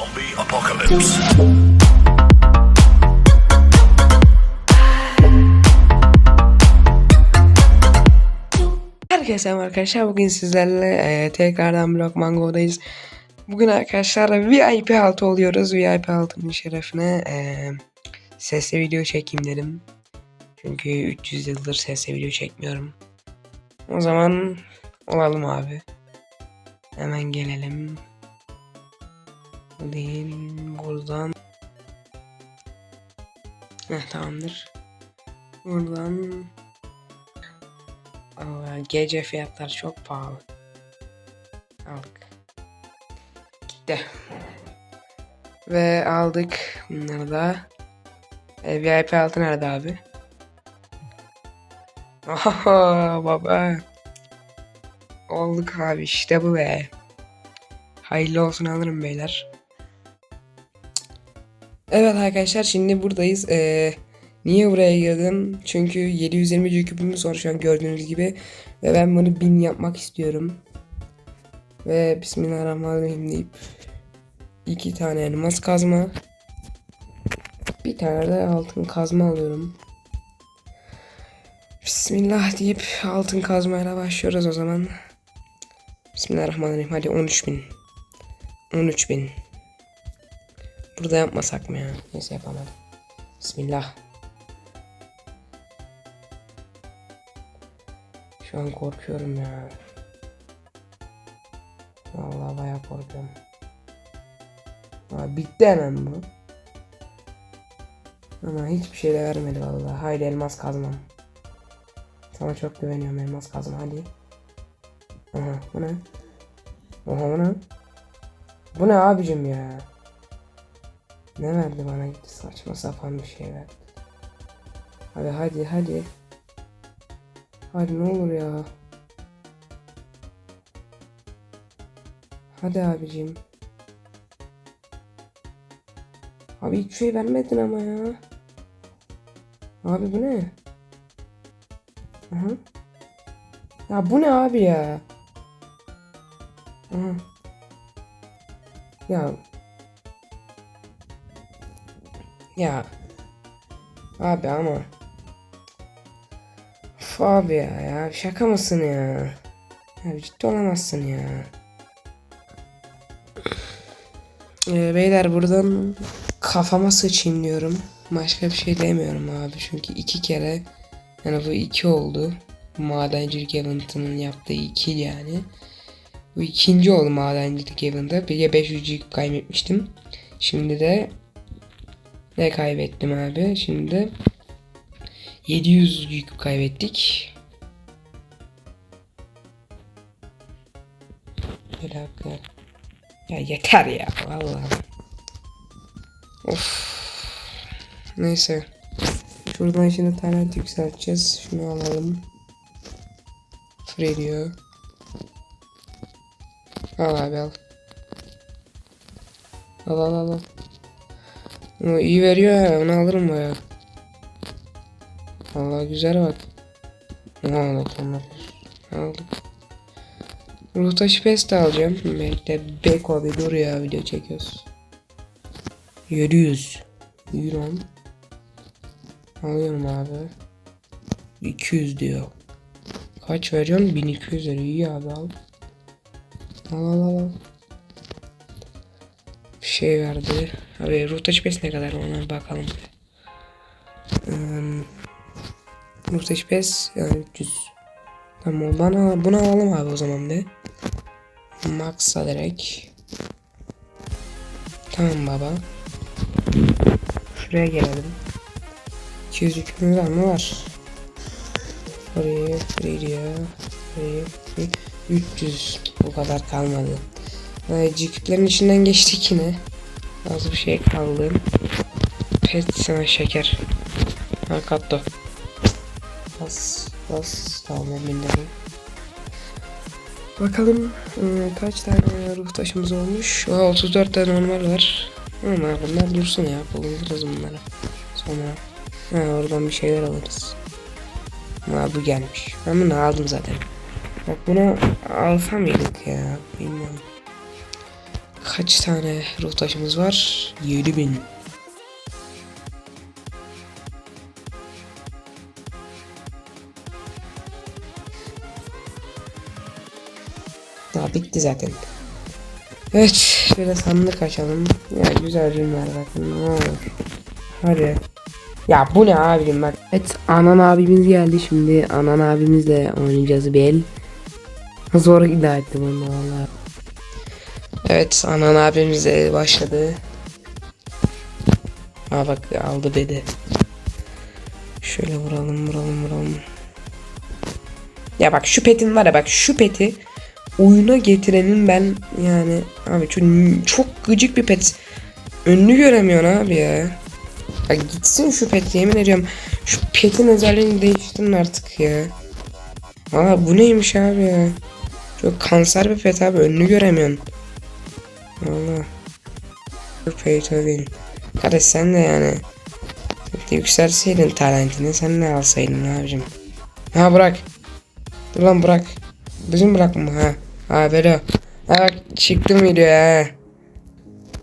Zombie apocalypse. Herkese merhaba arkadaşlar bugün sizlerle e, tekrardan Block Mango'dayız. Bugün arkadaşlar VIP altı oluyoruz. VIP altının şerefine e, sesli video çekeyim dedim. Çünkü 300 yıldır sesli video çekmiyorum. O zaman olalım abi. Hemen gelelim. Bu buradan. Heh, tamamdır. Buradan Allah gece fiyatlar çok pahalı. Aldık. Gitti. Ve aldık bunları da. E, VIP altı nerede abi? Oho baba. Olduk abi işte bu be. Hayırlı olsun alırım beyler. Evet arkadaşlar şimdi buradayız. Ee, niye buraya girdim? Çünkü 720 küpümüz var şu an gördüğünüz gibi. Ve ben bunu 1000 yapmak istiyorum. Ve Bismillahirrahmanirrahim deyip iki tane elmas kazma. Bir tane de altın kazma alıyorum. Bismillah deyip altın kazmayla başlıyoruz o zaman. Bismillahirrahmanirrahim. Hadi 13.000. 13.000. Burada yapmasak mı ya? Neyse yapamadım. Bismillah. Şu an korkuyorum ya. Vallahi bayağı korkuyorum. Aa, bitti hemen bu. Ama hiçbir şey de vermedi vallahi. Haydi elmas kazmam. Sana çok güveniyorum elmas kazma hadi. Aha bu ne? Oha bu ne? Bu ne abicim ya? Ne verdi bana gitti saçma sapan bir şey verdi. Hadi hadi hadi. Hadi ne olur ya. Hadi abicim. Abi hiçbir şey vermedin ama ya. Abi bu ne? Aha. Ya bu ne abi ya? Aha. Ya. Ya. Abi ama. Of abi ya, ya şaka mısın ya? Ya ciddi olamazsın ya. Ee, beyler buradan kafama sıçayım diyorum. Başka bir şey demiyorum abi çünkü iki kere yani bu iki oldu. Madencilik eventinin yaptığı iki yani. Bu ikinci oldu madencilik event'da. Bir de 500 kaybetmiştim. Şimdi de ne kaybettim abi? Şimdi de 700 yük kaybettik. Bir dakika. Ya yeter ya vallahi. Of. Neyse. Şuradan şimdi talent yükselteceğiz. Şunu alalım. Free diyor. Al abi al. Al al al. al. O iyi veriyor ya onu alırım baya. Vallahi güzel bak. Ne aldık onlar? Aldık. Ruh taşı pes alacağım. Bekle Beko bir dur ya video çekiyoruz. 700 Euro. Alıyorum abi. 200 diyor. Kaç veriyorsun? 1200 lira. İyi abi al. Al al al. Bir şey verdi. Abi ruh pes ne kadar ona bir bakalım. Hmm. Ruh pes yani 300. Tamam bana bunu alalım abi o zaman be. Max'a direkt. Tamam baba. Şuraya gelelim. 200 yükümüz mı? Var. Oraya, buraya, buraya, buraya. 300. O kadar kalmadı. Ee, Cikiplerin içinden geçtik yine. Az bir şey kaldı. Pet sana şeker. Ha katto. Bas, bas. Tamam bindim. Bakalım ıı, kaç tane ruh taşımız olmuş. Aa, 34 tane normal var. Ama bunlar dursun ya. Kullanırız bunları. Sonra ha, oradan bir şeyler alırız. Ha, bu gelmiş. Ben bunu aldım zaten. Bak bunu alsam mıydık ya? Bilmiyorum. Kaç tane ruh taşımız var? 7000. Daha bitti zaten. Evet, şöyle sandık açalım. Ya güzel ürünler bakın ne. Hadi. Ya bu ne abim bak. Evet Anan abimiz geldi şimdi. Anan abimizle oynayacağız bir el. Zor iddia ettim onu valla. Evet Anan abimiz başladı. Ha bak aldı beni. Şöyle vuralım vuralım vuralım. Ya bak şu petin var ya bak şu peti oyuna getirenin ben yani abi çok, çok gıcık bir pet. Önünü göremiyorsun abi ya. Ya gitsin şu pet yemin ediyorum. Şu petin özelliğini değiştirin artık ya. Valla bu neymiş abi ya. Çok kanser bir pet abi önünü göremiyorsun. Valla. Pay to win. Kardeş sen de yani. Sen de yükselseydin talentini sen ne alsaydın abicim. Ha bırak. Dur lan bırak. Bizim bırakma ha. Ha böyle. Ha bak çıktım videoya ha.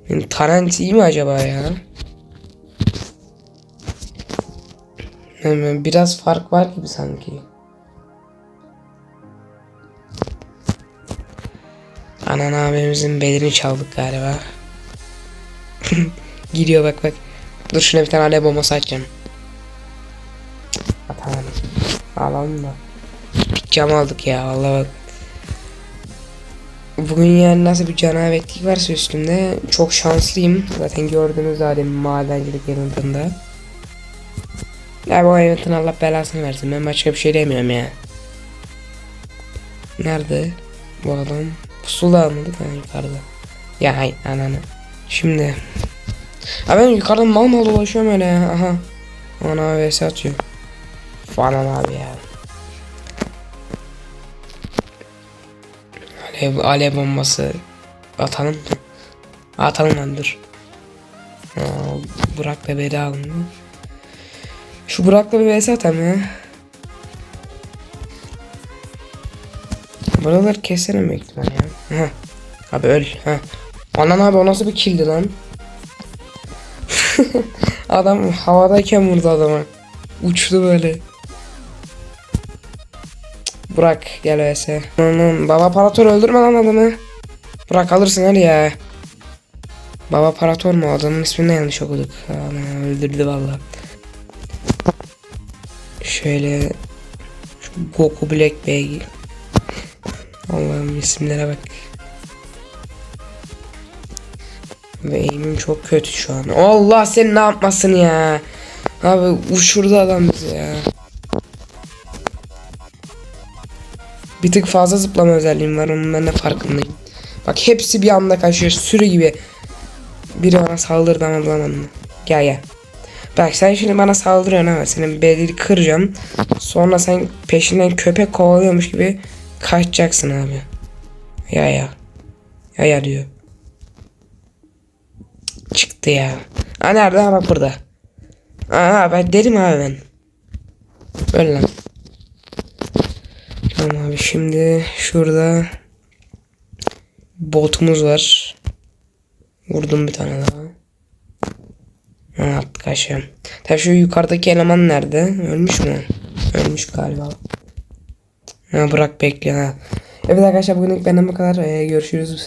Benim talent iyi mi acaba ya? Yani biraz fark var gibi sanki. Anan abimizin bedenini çaldık galiba. Gidiyor bak bak. Dur şuna bir tane alev bombası atacağım. Atamadım. Alalım da. Cam aldık ya vallahi bak. Bugün yani nasıl bir canavetlik varsa üstümde çok şanslıyım. Zaten gördüğünüz zaten madencilik yanıtında. Ya bu hayatın Allah belasını versin. Ben başka bir şey demiyorum ya. Nerede bu adam? Pusula almadık ha yukarıda. Ya hay ananı. Şimdi. Ha ben yukarıdan mal mal dolaşıyorum öyle ya. Aha. Ana vs atıyor. Falan abi ya. Alev, alev bombası atalım mı? Atalım lan dur. Aa, Burak bebeği de alındı. Şu Burak'la bir vs atalım ya. Buraları keselim büyük ya. Abi öl. Heh. Anan abi o nasıl bir killdi lan? Adam havadayken vurdu adama. Uçtu böyle. Cık, Burak gel vs. Baba Parator öldürme lan adamı. Burak alırsın hadi ya. Baba Parator mu adamın ismini yanlış okuduk. Ana, öldürdü valla. Şöyle Goku Black Bey. Allah'ım isimlere bak. Ve eğimim çok kötü şu an. Allah sen ne yapmasın ya. Abi uçurdu adam bizi ya. Bir tık fazla zıplama özelliğim var onun ben de farkındayım. Bak hepsi bir anda kaçıyor sürü gibi. Biri bana saldırdı ama bulamadım. Gel gel. Bak sen şimdi bana saldırıyorsun ama senin belini kıracağım. Sonra sen peşinden köpek kovalıyormuş gibi kaçacaksın abi. Ya ya. Ya ya diyor. Çıktı ya. Ha nerede? Ha bak burada. Aha ben dedim abi ben. Öyle lan. Tamam abi şimdi şurada botumuz var. Vurdum bir tane daha. Ha, attık aşağı. Tabii şu yukarıdaki eleman nerede? Ölmüş mü? Ölmüş galiba. Ha bırak bekle ha. Evet arkadaşlar bugünlük benden bu kadar. Ee, görüşürüz.